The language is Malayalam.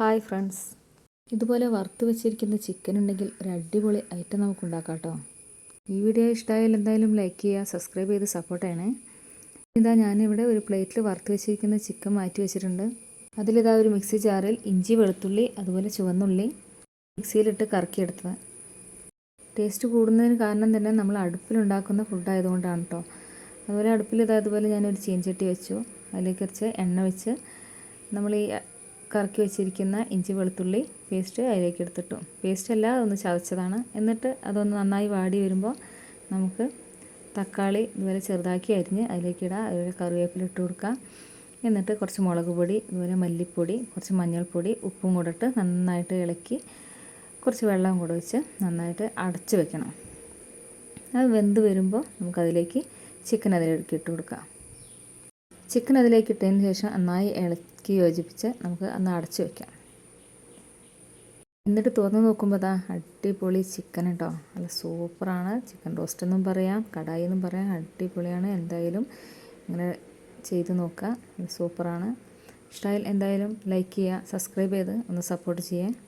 Hi friends. ഇതുപോലെ വറുത്ത് വെച്ചിരിക്കുന്ന ചിക്കൻ ഉണ്ടെങ്കിൽ ഒരു അടിപൊളി ഐറ്റം നമുക്ക് ഉണ്ടാക്കാം കേട്ടോ. ഈ വീഡിയോ ഇഷ്ടമായാൽ എന്തായാലും ലൈക്ക് ചെയ്യുക സബ്സ്ക്രൈബ് ചെയ്ത് സപ്പോർട്ട് ചെയ്യണേ. ഇതാ ഞാനിവിടെ ഒരു പ്ലേറ്റിൽ വറുത്ത് വെച്ചിരിക്കുന്ന ചിക്കൻ മാറ്റി വെച്ചിട്ടുണ്ട്. അതിലിതാ ഒരു മിക്സി ജാറിൽ ഇഞ്ചി വെളുത്തുള്ളി അതുപോലെ ചുവന്നുള്ളി മിക്സിയിലിട്ട് കറക്കിയെടുത്തത്. ടേസ്റ്റ് കൂടുന്നതിന് കാരണം തന്നെ നമ്മൾ അടുപ്പിലുണ്ടാക്കുന്ന ഫുഡായതുകൊണ്ടാണ് കേട്ടോ അതുപോലെ അടുപ്പിൽ ഇതാ അതുപോലെ ഞാനൊരു ചീൻചട്ടി വെച്ചു. അതിലേക്ക് കുറച്ച് എണ്ണ വെച്ച് നമ്മൾ ഈ കറക്കി വെച്ചിരിക്കുന്ന ഇഞ്ചി വെളുത്തുള്ളി പേസ്റ്റ് അതിലേക്ക് എടുത്തിട്ടു. പേസ്റ്റ് അല്ല അതൊന്ന് ചതച്ചതാണ്. എന്നിട്ട് അതൊന്ന് നന്നായി വാടി വരുമ്പോൾ നമുക്ക് തക്കാളി ഇതുപോലെ ചെറുതാക്കി അരിഞ്ഞ് അതിലേക്ക് ഇടാം. അതുപോലെ കറിവേപ്പില ഇട്ട് കൊടുക്കാം. എന്നിട്ട് കുറച്ച് മുളക് പൊടി അതുപോലെ മല്ലിപ്പൊടി കുറച്ച് മഞ്ഞൾപ്പൊടി ഉപ്പും കൂടെ ഇട്ട് നന്നായിട്ട് ഇളക്കി കുറച്ച് വെള്ളം കൂടെ വെച്ച് നന്നായിട്ട് അടച്ച് വെക്കണം. അത് വെന്ത് വരുമ്പോൾ നമുക്കതിലേക്ക് ചിക്കൻ അതിലേക്ക് ഇട്ട് കൊടുക്കാം. ചിക്കൻ അതിലേക്ക് ഇട്ടതിന് ശേഷം നന്നായി ഇളക്കി യോജിപ്പിച്ച് നമുക്ക് ഒന്ന് അടച്ചു വെക്കാം. എന്നിട്ട് തുറന്ന് നോക്കുമ്പോൾ അതാ അടിപൊളി ചിക്കൻ കേട്ടോ നല്ല സൂപ്പറാണ്. ചിക്കൻ റോസ്റ്റ് എന്നും പറയാം കടായി എന്നും പറയാം. അടിപൊളിയാണ്. എന്തായാലും ഇങ്ങനെ ചെയ്ത് നോക്കുക സൂപ്പറാണ്. ഇഷ്ടമായാൽ എന്തായാലും ലൈക്ക് ചെയ്യുക സബ്സ്ക്രൈബ് ചെയ്ത് ഒന്ന് സപ്പോർട്ട് ചെയ്യുക.